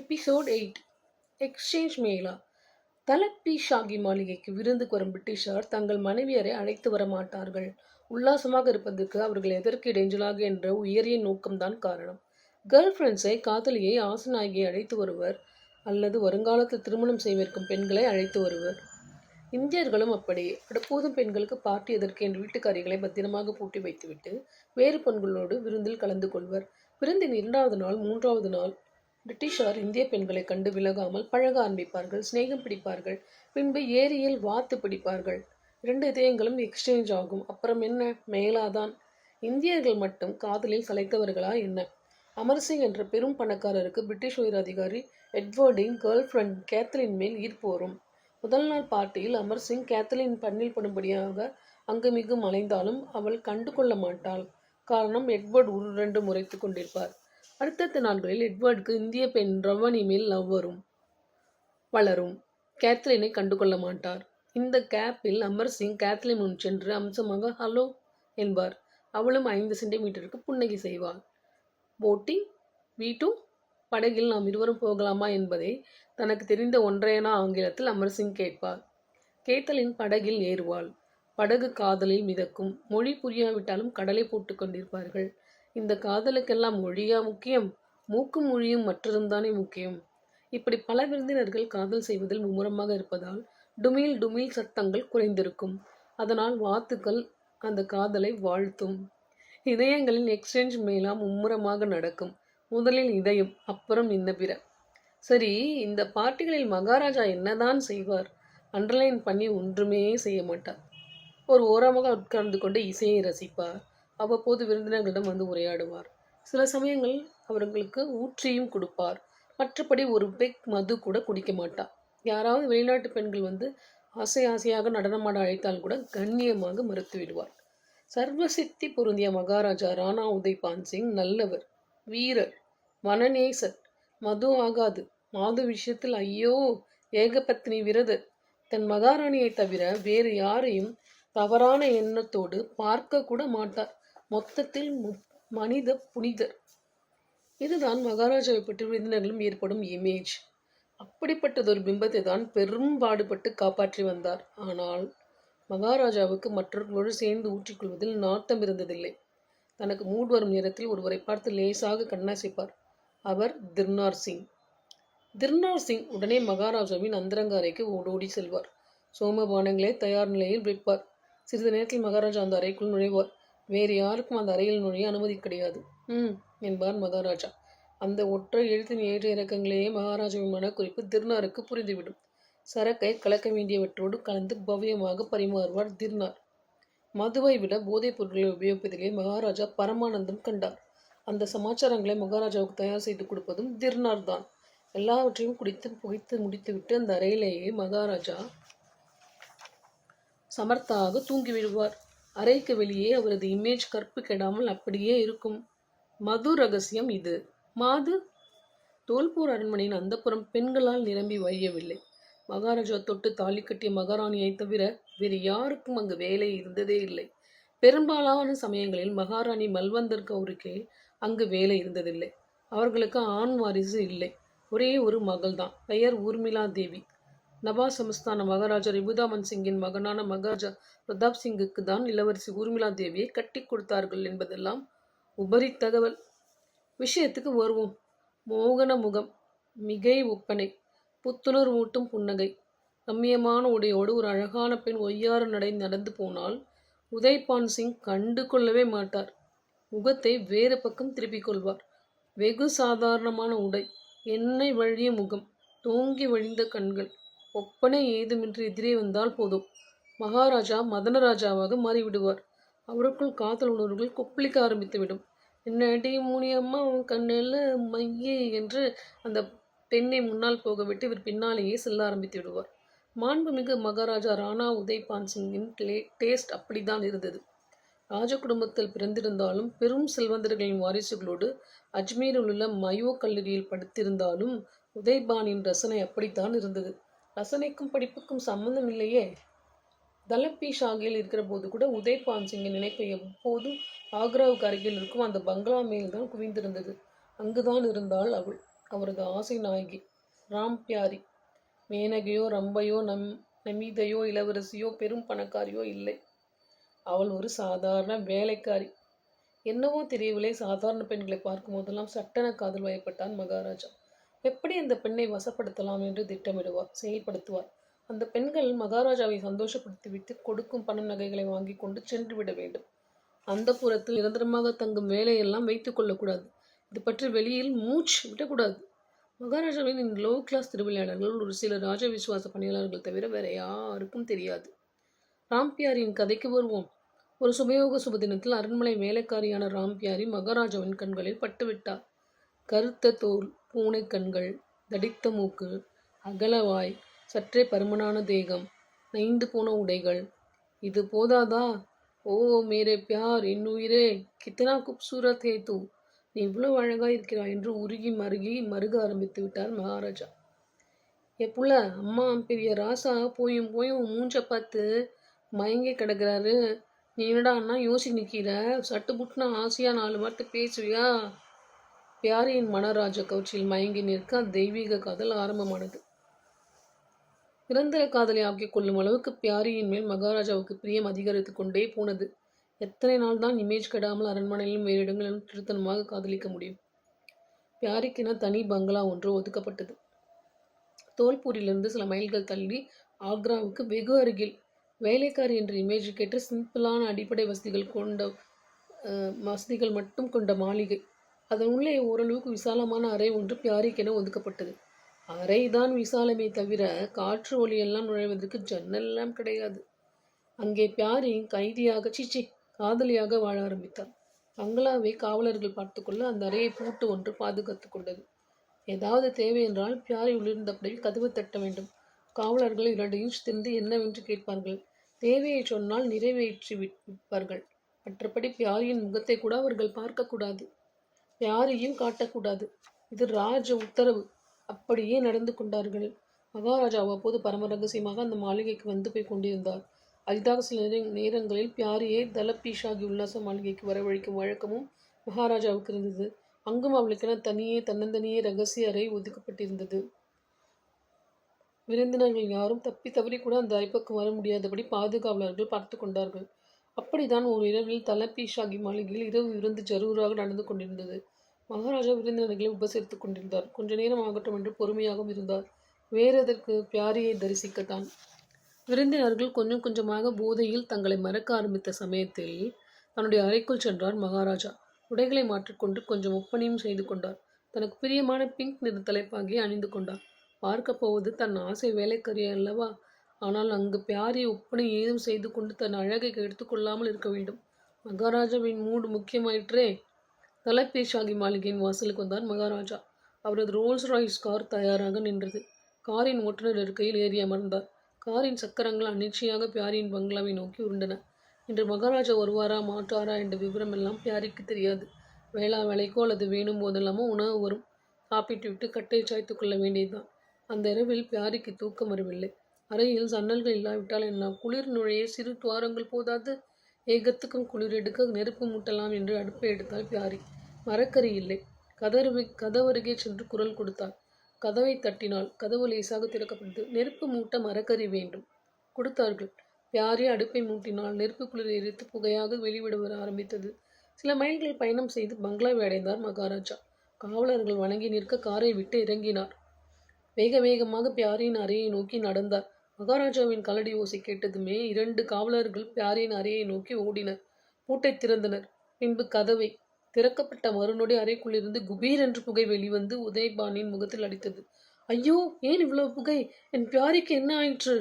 Episode eight exchange மேலா தலப்பி ஷாகி மாளிகைக்கு விருந்துக்கு வரும் பிரிட்டிஷார் தங்கள் மனைவியரை அழைத்து வர மாட்டார்கள் உல்லாசமாக இருப்பதற்கு அவர்கள் எதற்கு இடைஞ்சலாக என்ற உயரிய நோக்கம்தான் காரணம். கேர்ள் ஃப்ரெண்ட்ஸை காதலியை ஆசனாகியை அழைத்து வருவர் அல்லது வருங்காலத்தில் திருமணம் செய்விருக்கும் பெண்களை அழைத்து வருவர். இந்தியர்களும் அப்படியே அடுப்போதும் பெண்களுக்கு பார்ட்டி எதற்கு என்று வீட்டுக்காரிகளை பத்திரமாக பூட்டி வைத்துவிட்டு வேறு பெண்களோடு விருந்தில் கலந்து கொள்வர். விருந்தின் இரண்டாவது நாள் மூன்றாவது நாள் பிரிட்டிஷார் இந்திய பெண்களை கண்டு விலகாமல் பழக ஆரம்பிப்பார்கள் சிநேகம் பிடிப்பார்கள் பின்பு ஏரியில் வாத்து பிடிப்பார்கள். இரண்டு இதயங்களும் எக்ஸ்சேஞ்ச் ஆகும். அப்புறம் என்ன? மேலாதான். இந்தியர்கள் மட்டும் காதலில் கலைத்தவர்களா என்ன? அமர்சிங் என்ற பெரும் பணக்காரருக்கு பிரிட்டிஷ் உயர் அதிகாரி எட்வர்டின் கேர்ள் ஃப்ரெண்ட் கேத்தலின் மேல் ஈர்ப்பு வரும். முதல் நாள் பார்ட்டியில் அமர்சிங் கேத்தலின் பண்ணில் படும்படியாக அங்குமிகும் அலைந்தாலும் அவள் கண்டு கொள்ள மாட்டாள். காரணம் எட்வர்ட் உருண்டு முறைத்து கொண்டிருப்பார். அடுத்தடுத்த நாட்களில் எட்வர்டுக்கு இந்திய பெண் ரவணி மேல் லவ் வரும் வளரும். கேத்ரினை கண்டுகொள்ள மாட்டார். இந்த கேப்பில் அமர் சிங் கேத்லின் முன் சென்று அம்சமாக ஹலோ என்பார். அவளும் ஐந்து சென்டிமீட்டருக்கு புன்னகை செய்வாள். போட்டிங்? வீட்டும் படகில் நாம் இருவரும் போகலாமா? என்பதை தனக்கு தெரிந்த ஒன்றையனா ஆங்கிலத்தில் அமர்சிங் கேட்பார். கேத்தலின் படகில் ஏறுவாள். படகு காதலில் மிதக்கும். மொழி புரியாவிட்டாலும் கடலை போட்டு கொண்டிருப்பார்கள். இந்த காதலுக்கெல்லாம் மொழியா முக்கியம்? மூக்கும் மொழியும் மற்றதும்தானே முக்கியம். இப்படி பல விருந்தினர்கள் காதல் செய்வதில் மும்முரமாக இருப்பதால் டுமில் டுமில் சத்தங்கள் குறைந்திருக்கும். அதனால் வாத்துக்கள் அந்த காதலை வாழ்த்தும். இதயங்களின் எக்ஸ்சேஞ்ச் மேலாம் மும்முரமாக நடக்கும். முதலில் இதயம் அப்புறம் இன்ன பிற சரி இந்த பார்ட்டிகளில் மகாராஜா என்னதான் செய்வார்? அண்டர்லைன் பண்ணி ஒன்றுமே செய்ய மாட்டார். ஒரு ஓரமாக உட்கார்ந்து கொண்டு இசையை ரசிப்பார். அவ்வப்போது விருந்தினர்களிடம் வந்து உரையாடுவார். சில சமயங்கள் அவர்களுக்கு ஊற்றியும் கொடுப்பார். மற்றபடி ஒரு பெக் மது கூட குடிக்க மாட்டார் யாராவது வெளிநாட்டு பெண்கள் வந்து ஆசை ஆசையாக நடனமாட அழைத்தால் கூட கண்ணியமாக மறுத்து விடுவார். சர்வசித்தி பொருந்திய மகாராஜா ராணா உதய்பான் சிங் நல்லவர் வீரர் மனநேசர் மது ஆகாது மாது விஷயத்தில் ஐயோ ஏகபத்னி விரதர். தன் மகாராணியை தவிர வேறு யாரையும் தவறான எண்ணத்தோடு பார்க்க கூட மாட்டார். மொத்தத்தில் மனித புனிதர். இதுதான் மகாராஜாவை பற்றி விருந்தினர்களும் ஏற்படும் இமேஜ் அப்படிப்பட்டதொரு பிம்பத்தை தான் பெரும் பாடுபட்டு காப்பாற்றி வந்தார். ஆனால் மகாராஜாவுக்கு மற்றவர்களோடு சேர்ந்து ஊற்றிக்கொள்வதில் நாட்டம் இருந்ததில்லை. தனக்கு மூட் வரும் நேரத்தில் ஒருவரை பார்த்து லேசாக கண்ணாசிப்பார். அவர் திர்னார் சிங். திர்னார் சிங் உடனே மகாராஜாவின் அந்தரங்க அறைக்கு ஓடோடி செல்வார். சோமபானங்களை தயார் நிலையில் வைப்பார் சிறிது நேரத்தில் மகாராஜா அந்த அறைக்குள் நுழைவார். வேறு யாருக்கும் அந்த அறையில் நுழைய அனுமதி கிடையாது. ம் என்பார் மகாராஜா. அந்த ஒற்றை எழுத்தின் ஏற்ற இறக்கங்களையே மகாராஜாவின் மனக்குறிப்பு திருநாருக்கு புரிந்துவிடும். சரக்கை கலக்க வேண்டியவற்றோடு கலந்து பவ்யமாக பரிமாறுவார் திருநார். மதுவை விட போதைப் பொருட்களை உபயோகிப்பதிலே மகாராஜா பரமானந்தம் கண்டார். அந்த சமாச்சாரங்களை மகாராஜாவுக்கு தயார் செய்து கொடுப்பதும் திருநார் தான் எல்லாவற்றையும் குடித்து புகைத்து முடித்துவிட்டு அந்த அறையிலேயே மகாராஜா சமர்த்தாக தூங்கி விடுவார் அறைக்கு வெளியே அவரது இமேஜ் கற்பு கெடாமல் அப்படியே இருக்கும். மது ரகசியம் இது. மாது? தோல்பூர் அரண்மனையின் அந்தப்புறம் பெண்களால் நிரம்பி வழியவில்லை. மகாராஜா தொட்டு தாலி கட்டிய மகாராணியை தவிர வேறு யாருக்கும் அங்கு வேலை இருந்ததே இல்லை. பெரும்பாலான சமயங்களில் மகாராணி மல்வந்தர் கௌரிக்கே அங்கு வேலை இருந்ததில்லை. அவர்களுக்கு ஆண் வாரிசு இல்லை. ஒரே ஒரு மகள்தான். பெயர் ஊர்மிளா தேவி. நபா சமஸ்தான மகாராஜா ரிபுதாமன் சிங்கின் மகனான மகாராஜா பிரதாப் சிங்குக்கு தான் இளவரசி ஊர்மிளா தேவியை கட்டி கொடுத்தார்கள் என்பதெல்லாம் உபரி தகவல். விஷயத்துக்கு வருவோம். மோகன முகம் மிகை ஒப்பனை புத்துணர் ஊட்டும் புன்னகை. ரம்மியமான உடையோடு ஒரு அழகான பெண் ஒய்யாறு நடை நடந்து போனால் உதய்பான் சிங் கண்டு கொள்ளவே மாட்டார். முகத்தை வேறு பக்கம் திருப்பிக் கொள்வார். வெகு சாதாரணமான உடை எண்ணெய் வழிய முகம் தூங்கி வழிந்த கண்கள் ஒப்பனை ஏதுமின்றி எதிரே வந்தால் போதும். மகாராஜா மதனராஜாவாக மாறிவிடுவார். அவருக்குள் காதல் உணர்வுகள் கொப்பளிக்க ஆரம்பித்துவிடும். என்னடி மூனியம்மா உன் கண்ணில் மையே என்று அந்த பெண்ணை முன்னால் போகவிட்டு இவர் பின்னாலேயே செல்ல ஆரம்பித்து விடுவார் மாண்புமிகு மகாராஜா ராணா உதய்பான் சிங்கின் டேஸ்ட் அப்படித்தான் இருந்தது. ராஜ குடும்பத்தில் பிறந்திருந்தாலும் பெரும் செல்வந்தர்களின் வாரிசுகளோடு அஜ்மீரில் உள்ள மயோ கல்லூரியில் படித்திருந்தாலும் உதய்பானின் ரசனை அப்படித்தான் இருந்தது. ரசனைக்கும் படிப்புக்கும் சம்பந்தம் இல்லையே? தலப்பி ஷாகில் இருக்கிற போது கூட உதய் சிங்கின் நினைப்பு எப்போதும் ஆக்ராவுக்கு அருகில் இருக்கும் அந்த பங்களா மேல்தான் குவிந்திருந்தது. அங்குதான் இருந்தாள் அவள். அவரது ஆசை நாயகி. ராம் பியாரி. மேனகையோ ரம்பையோ நம் நமிதையோ இளவரசியோ பெரும் பணக்காரியோ இல்லை. அவள் ஒரு சாதாரண வேலைக்காரி. என்னவோ தெரியவில்லை. சாதாரண பெண்களை பார்க்கும் போதெல்லாம் சட்டன காதல் வயப்பட்டான் மகாராஜா. எப்படி அந்த பெண்ணை வசப்படுத்தலாம் என்று திட்டமிடுவார் செயல்படுத்துவார். அந்த பெண்கள் மகாராஜாவை சந்தோஷப்படுத்திவிட்டு கொடுக்கும் பண நகைகளை வாங்கி கொண்டு சென்று விட வேண்டும். அந்த புறத்தில் நிரந்தரமாக தங்கும் வேலையெல்லாம் வைத்துக் கொள்ளக்கூடாது. இது பற்றி வெளியில் மூச்சு விடக்கூடாது. மகாராஜாவின் இந்த லோ கிளாஸ் திருவிளையாடல்கள் ஒரு சில ராஜ விசுவாச பணியாளர்கள் தவிர வேற யாருக்கும் தெரியாது. ராம்பியாரின் கதைக்கு வருவோம். ஒரு சுபயோக சுபதினத்தில் அரண்மனை வேலைக்காரியான ராம்பியாரி மகாராஜாவின் கண்களில் பட்டுவிட்டார். கருத்த தோல் பூனை கண்கள் தடித்த மூக்கு அகலவாய் சற்றே பருமனான தேகம் நைந்து போன உடைகள். இது போதாதா? ஓ மேரே பியார் என் உயிரே கித்தனா குப்சூரத் ஹே தூ நீ இவ்வளவு அழகா இருக்கிறாய் என்று உருகி மருகி மருக ஆரம்பித்து விட்டார் மகாராஜா. என் புள்ள அம்மா பெரிய ராசா போயும் போயும் மூஞ்ச பார்த்து மயங்கி கிடக்குறாரு. நீ என்னடா அண்ணா யோசி நிற்கிற சட்டு புட்டுனா ஆசையா நாலு வார்த்தை பேசுவியா? பியாரியின் மனராஜ கவுச்சியில் மயங்கி நிற்க தெய்வீக காதல் ஆரம்பமானது. நிரந்தர காதலை ஆக்கிக் கொள்ளும் அளவுக்கு பியாரியின் மேல் மகாராஜாவுக்கு பிரியம் அதிகரித்து கொண்டே போனது. எத்தனை நாள் தான் இமேஜ் கெடாமல் அரண்மனையிலும் வேறு இடங்களிலும் திருத்தனமாக காதலிக்க முடியும்? பியாரிக்கென தனி பங்களா ஒன்று ஒதுக்கப்பட்டது. தோல்பூரிலிருந்து சில மைல்கள் தள்ளி ஆக்ராவுக்கு வெகு அருகில் வேலைக்காரி என்ற இமேஜ் கேட்டு சிம்பிளான அடிப்படை வசதிகள் கொண்ட வசதிகள் மட்டும் கொண்ட மாளிகை. அதன் உள்ளே ஓரளவுக்கு விசாலமான அறை ஒன்று பியாரிக்கென ஒதுக்கப்பட்டது. அறைதான் விசாலமே தவிர காற்று ஒளியெல்லாம் நுழைவதற்கு ஜன்னல் கிடையாது. அங்கே பியாரி கைதியாக சீச்சி காதலியாக வாழ ஆரம்பித்தார் பங்களாவை காவலர்கள் பார்த்துக்கொள்ள அந்த அறையை பூட்டு ஒன்று பாதுகாத்து கொண்டது. ஏதாவது தேவை என்றால் பியாரி உள்ளிருந்தபடி கதவு தட்ட வேண்டும். காவலர்கள் இரண்டையும் திறந்து என்னவென்று கேட்பார்கள். தேவையை சொன்னால் நிறைவேற்றி விற்பார்கள். மற்றபடி பியாரியின் முகத்தை கூட அவர்கள் பார்க்கக்கூடாது யாரையும் காட்டக்கூடாது. இது ராஜ உத்தரவு. அப்படியே நடந்து கொண்டார்கள். மகாராஜா அவ்வப்போது பரம ரகசியமாக அந்த மாளிகைக்கு வந்து போய் கொண்டிருந்தார். அரிதாக சில நேர- நேரங்களில் பியாரியை தலப்பீஷாகி உல்லாச மாளிகைக்கு வரவழைக்கும் வழக்கமும் மகாராஜாவுக்கு இருந்தது. அங்கும் அவளுக்கென தனியே தன்னந்தனியே ரகசிய அறை ஒதுக்கப்பட்டிருந்தது. விருந்தினர்கள் யாரும் தப்பி தவறி கூட அந்த அறைப்பக்கம் வர முடியாதபடி பாதுகாவலர்கள் பார்த்து கொண்டார்கள். அப்படித்தான் ஒரு இரவில் தலப்பீஷாகி மாளிகையில் இரவு விருந்து ஜரூராக நடந்து கொண்டிருந்தது. மகாராஜா விருந்தினர்களை உபசரித்துக் கொண்டிருந்தார். கொஞ்ச நேரம் ஆகட்டும் என்று பொறுமையாகவும் இருந்தார். வேறு எதற்கு? பியாரியை தரிசிக்கத்தான். விருந்தினர்கள் கொஞ்சம் கொஞ்சமாக போதையில் தங்களை மறக்க ஆரம்பித்த சமயத்தில் தன்னுடைய அறைக்குள் சென்றார் மகாராஜா. உடைகளை மாற்றிக்கொண்டு கொஞ்சம் ஒப்பனையும் செய்து கொண்டார். தனக்கு பிரியமான பிங்க் நிற தலைப்பாகி அணிந்து கொண்டார். பார்க்க போவது தன் ஆசை வேலைக்கரிய அல்லவா? ஆனால் அங்கு பியாரி ஒப்பனை ஏதும் செய்து கொண்டு தன் அழகை எடுத்துக்கொள்ளாமல் இருக்க வேண்டும். மகாராஜாவின் மூடு முக்கியமாயிற்றே. தலைப்பேஷாகி மாளிகையின் வாசலுக்கு வந்தார் மகாராஜா. அவரது ரோல்ஸ் ராய்ஸ் கார் தயாராக நின்றது. காரின் ஓட்டுநர் இருக்கையில் ஏறி அமர்ந்தார். காரின் சக்கரங்கள் அனிச்சையாக பியாரியின் பங்களாவை நோக்கி உருண்டன. இன்று மகாராஜா வருவாரா மாட்டாரா என்ற விவரம் எல்லாம் பியாரிக்கு தெரியாது. வேளா வேலைக்கோ அல்லது வேணும் போதெல்லாமோ உணவு வரும். சாப்பிட்டு விட்டு கட்டை சாய்த்து கொள்ள வேண்டியதுதான். அந்த இரவில் பியாரிக்கு தூக்கம் வரவில்லை. அறையில் ஜன்னல்கள் இல்லாவிட்டால் என்ன? குளிர் நுழைய சிறு துவாரங்கள் போதாது. ஏகத்துக்கும் குளிர் எடுக்க நெருப்பு மூட்டலாம் என்று அடுப்பை எடுத்தால் பியாரி. மரக்கறி இல்லை. கதவு கதவருகே சென்று குரல் கொடுத்தார் கதவை தட்டினாள். கதவு லேசாக திறக்கப்பட்டது. நெருப்பு மூட்ட மரக்கறி வேண்டும். கொடுத்தார்கள். பியாரி அடுப்பை மூட்டினால் நெருப்பு குளிர் எரித்து புகையாக வெளிவிட வர ஆரம்பித்தது. சில மைல்கள் பயணம் செய்து பங்களாவை அடைந்தார் மகாராஜா. காவலர்கள் வணங்கி நிற்க காரை விட்டு இறங்கினார். வேக வேகமாக பியாரியின் அறையை நோக்கி நடந்தார். மகாராஜாவின் கலடி ஓசை கேட்டதுமே இரண்டு காவலர்கள் பியாரின் அறையை நோக்கி ஓடினர். பூட்டை திறந்தனர். பின்பு கதவை திறக்கப்பட்ட மறுநொடி அறைக்குள்ளிருந்து குபீர் என்று புகை வெளிவந்து உதயபானின் முகத்தில் அடித்தது. ஐயோ ஏன் இவ்வளவு புகை? என் பியாரிக்கு என்ன ஆயிற்று?